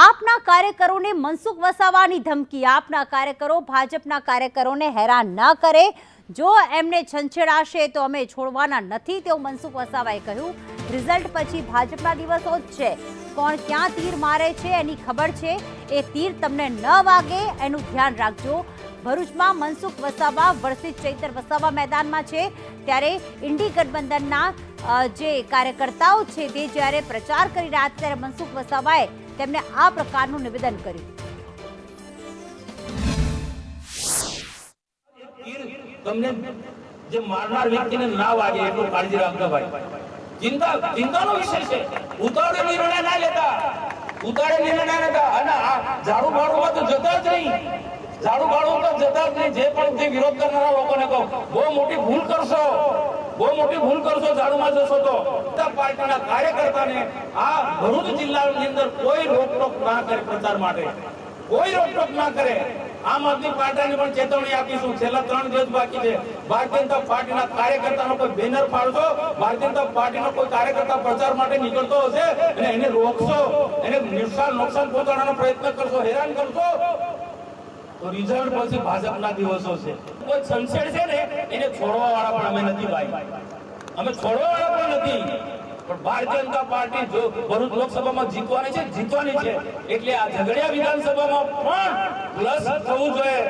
આપના કાર્યકરોને મનસુખ વસાવાની ધમકી. આપના કાર્યકરો ભાજપના કાર્યકરોને હેરાન ન કરે. જો એમને છંછેડાશે તો અમે છોડવાના નથી, તેવું મનસુખ વસાવાએ કહ્યું. રિઝલ્ટ પછી ભાજપના દિવસો જ છે. કોણ ક્યાં તીર મારે છે એની ખબર છે. એ તીર તમને ન વાગે એનું ધ્યાન રાખજો. ભરૂચમાં મનસુખ વસાવા વર્ષિત ચૈતર વસાવા મેદાનમાં છે. ત્યારે ઇન્ડી ગઠબંધનના જે કાર્યકર્તાઓ છે તે જ્યારે પ્રચાર કરી રહ્યા ત્યારે મનસુખ વસાવાએ તેમને આ પ્રકારનું નિવેદન કર્યું. તમને જે મારનાર વ્યક્તિને ના વાગે એટલું કાળજી રાખજો ભાઈ. ચિંતા, ચિંતાનો વિષય છે. ઉતાળે નિર્ણય ના લેતા. ઉતાળે નિર્ણય લેતા. અને આ ઝાડુ ભાડુમાં તો જતા જ નહીં. ઝાડુ બાળુ તો જતા જ નહીં. જે પણ તે વિરોધ કરનારા લોકોને કહો, બહુ મોટી ભૂલ કરશો. બહુ મોટી ભૂલ કરશો ઝાડુમાં જશો તો. પાર્ટીના કાર્યકર્તાને આ ભરૂચ જિલ્લાની અંદર કોઈ રોકટોક ના કરે પ્રચાર માટે. કોઈ રોકટોક ના કરે. આમ આદમી પાર્ટીને પણ ચેતવણી આપીશું. છેલ્લા ત્રણ દિવસ બાકી છે. ભારતીય જનતા પાર્ટીના કાર્યકર્તાનો કોઈ બેનર ફાડશો? ભારતીય જનતા પાર્ટીનો કોઈ કાર્યકર્તા પ્રચાર માટે નીકળતો હશે? અને એને રોકશો? એને નુકસાન નુકસાન પહોંચાડવાનો પ્રયત્ન કરશો? હેરાન કરશો? તો રિઝલ્ટ પછી ભાજપના દિવસો છે. કોઈ સંશય છે ને, એને છોડવા વાળા પણ અમે નથી ભાઈ. અમે છોડવા વાળા પણ નથી. પણ ભારતીય જનતા પાર્ટી જો ભરૂચ લોકસભામાં જીતવાની છે જીતવાની છે. એટલે આ ઝઘડિયા વિધાનસભામાં પણ પ્લસ થવું જોઈએ.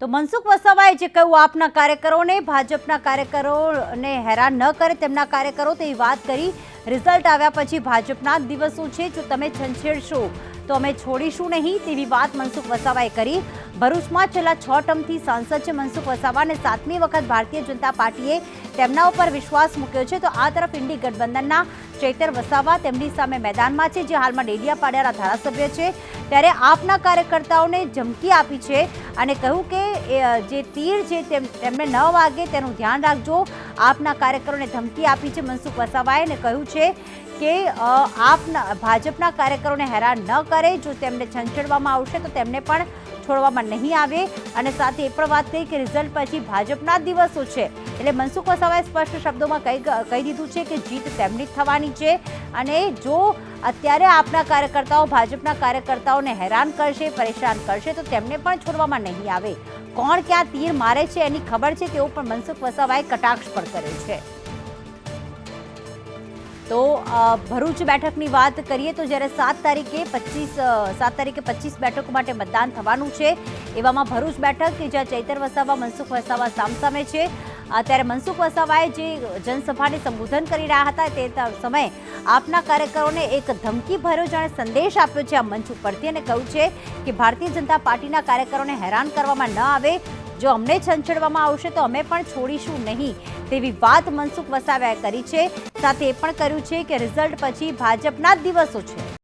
તો મનસુખ વસાવાએ જે કહ્યું, આપના કાર્યકરોને, ભાજપના કાર્યકરોને હેરાન ન કરે તેમના કાર્યકરો તેવી વાત કરી. રિઝલ્ટ આવ્યા પછી ભાજપના દિવસો છે, જો તમે છંછેડશો તો અમે છોડીશું નહીં તેવી વાત મનસુખ વસાવાએ કરી. ભરૂચમાં છેલ્લા છ ટર્મથી સાંસદ છે મનસુખ વસાવા અને સાતમી વખત ભારતીય જનતા પાર્ટીએ તેમના ઉપર વિશ્વાસ મૂક્યો છે. તો આ તરફ ઇન્ડી ગઠબંધનના ચૈતર વસાવા તેમની સામે મેદાનમાં છે, જે હાલમાં ડેડિયાપાડાના ધારાસભ્ય છે. ત્યારે આપના કાર્યકર્તાઓને ધમકી આપી છે અને કહ્યું કે જે તીર છે તેમ, તેમને ન વાગે તેનું ધ્યાન રાખજો. આપના કાર્યકરોને ધમકી આપી છે મનસુખ વસાવાએ અને કહ્યું છે કે આપ ભાજપના કાર્યકરોને હેરાન ન કરે, જો તેમને છંછેડવામાં આવશે તો તેમને પણ છોડવામાં નહીં આવે. અને સાથે એ પણ વાત કહી કે રિઝલ્ટ પછી ભાજપના દિવસો છે. એટલે મનસુખ વસાવાએ સ્પષ્ટ શબ્દોમાં કહી કહી દીધું છે કે જીત તેમની જ થવાની છે. અને જો અત્યારે આપના કાર્યકર્તાઓ ભાજપના કાર્યકર્તાઓને હેરાન કરશે, પરેશાન કરશે, તો તેમને પણ છોડવામાં નહીં આવે. કોણ ક્યાં તીર મારે છે એની ખબર છે તેવું પણ મનસુખ વસાવાએ કટાક્ષ પણ કર્યો છે. તો ભરૂચ બેઠકની વાત કરીએ તો જ્યારે સાત તારીખે પચીસ સાત તારીખે પચીસ બેઠકો માટે મતદાન થવાનું છે. એવામાં ભરૂચ બેઠક કે જ્યાં ચૈતર વસાવા, મનસુખ વસાવા સામસામે છે. ત્યારે મનસુખ વસાવાએ જે જનસભાને સંબોધન કરી રહ્યા હતા તે સમયે આપના કાર્યકરોને એક ધમકી ભર્યો જાણે સંદેશ આપ્યો છે આ મંચ ઉપરથી અને કહ્યું છે કે ભારતીય જનતા પાર્ટીના કાર્યકરોને હેરાન કરવામાં ન આવે. જો અમને છંછેડવામાં આવશે તો અમે પણ છોડીશું નહીં તેવી વાત મનસુખ વસાવાએ કરી છે. સાથે એ પણ કર્યું છે કે રિઝલ્ટ પછી ભાજપના જ દિવસો છે.